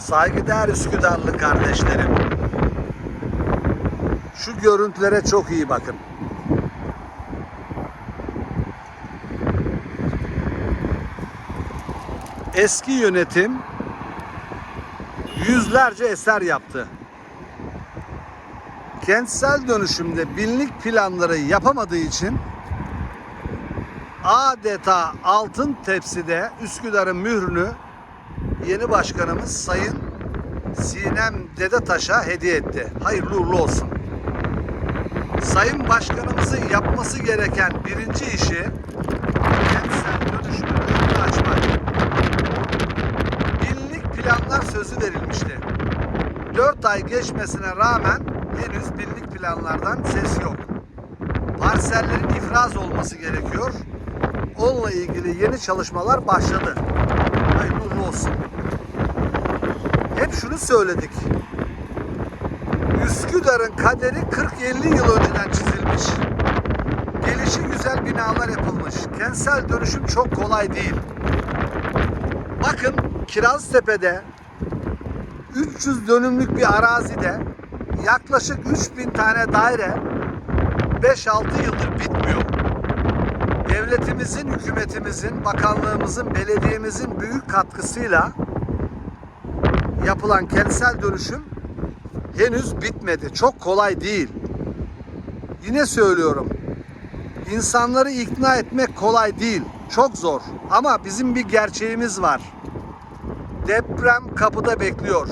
Saygıdeğer Üsküdarlı kardeşlerim. Şu görüntülere çok iyi bakın. Eski yönetim yüzlerce eser yaptı. Kentsel dönüşümde binlik planları yapamadığı için adeta altın tepside Üsküdar'ın mührünü yeni başkanımız Sayın Sinem Dedetaş'a hediye etti. Hayırlı uğurlu olsun. Sayın Başkanımızın yapması gereken birinci işi kentsel dönüşümün önünü açmak. Binlik planlar sözü verilmişti. 4 ay geçmesine rağmen henüz binlik planlardan ses yok. Parsellerin ifraz olması gerekiyor. Onunla ilgili yeni çalışmalar başladı. Hayırlı olsun. Söyledik. Üsküdar'ın kaderi 40-50 yıl önceden çizilmiş. Gelişi güzel binalar yapılmış. Kentsel dönüşüm çok kolay değil. Bakın Kiraztepe'de 300 dönümlük bir arazide yaklaşık 3000 tane daire 5-6 yıldır bitmiyor. Devletimizin, hükümetimizin, bakanlığımızın, belediyemizin büyük katkısıyla yapılan kentsel dönüşüm henüz bitmedi. Çok kolay değil. Yine söylüyorum. İnsanları ikna etmek kolay değil. Çok zor. Ama bizim bir gerçeğimiz var. Deprem kapıda bekliyor.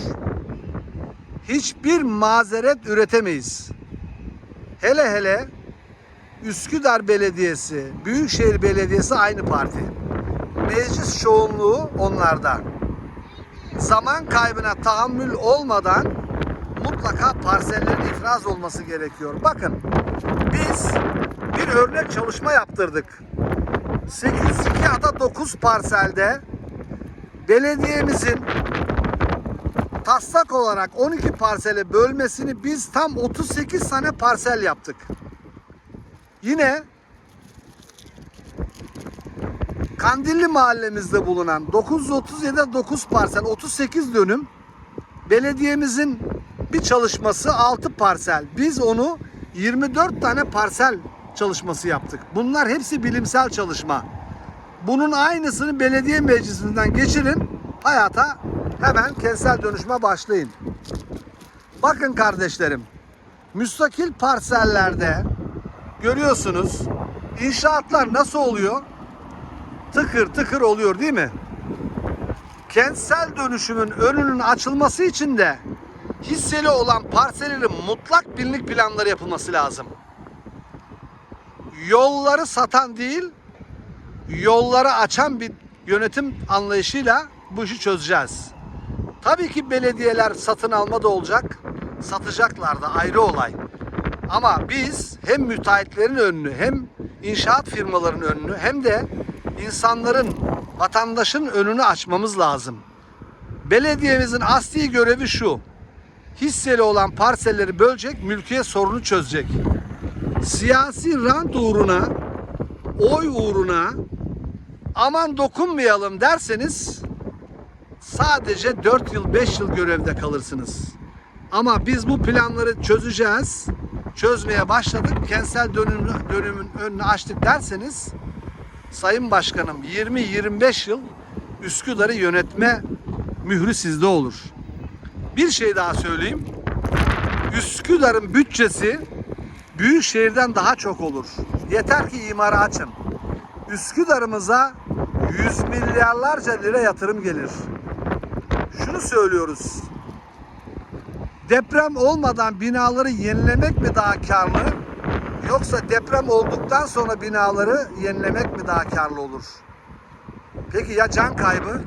Hiçbir mazeret üretemeyiz. Hele hele Üsküdar Belediyesi, Büyükşehir Belediyesi aynı parti. Meclis çoğunluğu onlarda. Zaman kaybına tahammül olmadan mutlaka parsellerin ifraz olması gerekiyor. Bakın biz bir örnek çalışma yaptırdık. 8 2 ada 9 parselde belediyemizin taslak olarak 12 parsele bölmesini biz tam 38 tane parsel yaptık. Yine Kandilli mahallemizde bulunan 937 9 parsel 38 dönüm belediyemizin bir çalışması 6 parsel. Biz onu 24 tane parsel çalışması yaptık. Bunlar hepsi bilimsel çalışma. Bunun aynısını belediye meclisinden geçirin. Hayata hemen kentsel dönüşüme başlayın. Bakın kardeşlerim. Müstakil parsellerde görüyorsunuz inşaatlar nasıl oluyor? Tıkır tıkır oluyor değil mi? Kentsel dönüşümün önünün açılması için de hisseli olan parsellerin mutlak binlik planları yapılması lazım. Yolları satan değil, yolları açan bir yönetim anlayışıyla bu işi çözeceğiz. Tabii ki belediyeler satın alma da olacak, satacaklar da ayrı olay. Ama biz hem müteahhitlerin önünü hem inşaat firmalarının önünü hem de insanların, vatandaşın önünü açmamız lazım. Belediyemizin asli görevi şu. Hisseli olan parselleri bölecek, mülkiyet sorunu çözecek. Siyasi rant uğruna, oy uğruna aman dokunmayalım derseniz sadece 4 yıl 5 yıl görevde kalırsınız. Ama biz bu planları çözeceğiz. Çözmeye başladık. Kentsel dönüm, dönümün önünü açtık derseniz Sayın Başkanım 20-25 yıl Üsküdar'ı yönetme mührü sizde olur. Bir şey daha söyleyeyim. Üsküdar'ın bütçesi büyük şehirden daha çok olur. Yeter ki imarı açın. Üsküdar'ımıza yüz milyarlarca lira yatırım gelir. Şunu söylüyoruz. Deprem olmadan binaları yenilemek mi daha karlı? Yoksa deprem olduktan sonra binaları yenilemek mi daha karlı olur? Peki ya can kaybı?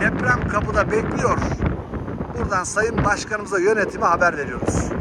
Deprem kapıda bekliyor. Buradan Sayın Başkanımıza yönetime haber veriyoruz.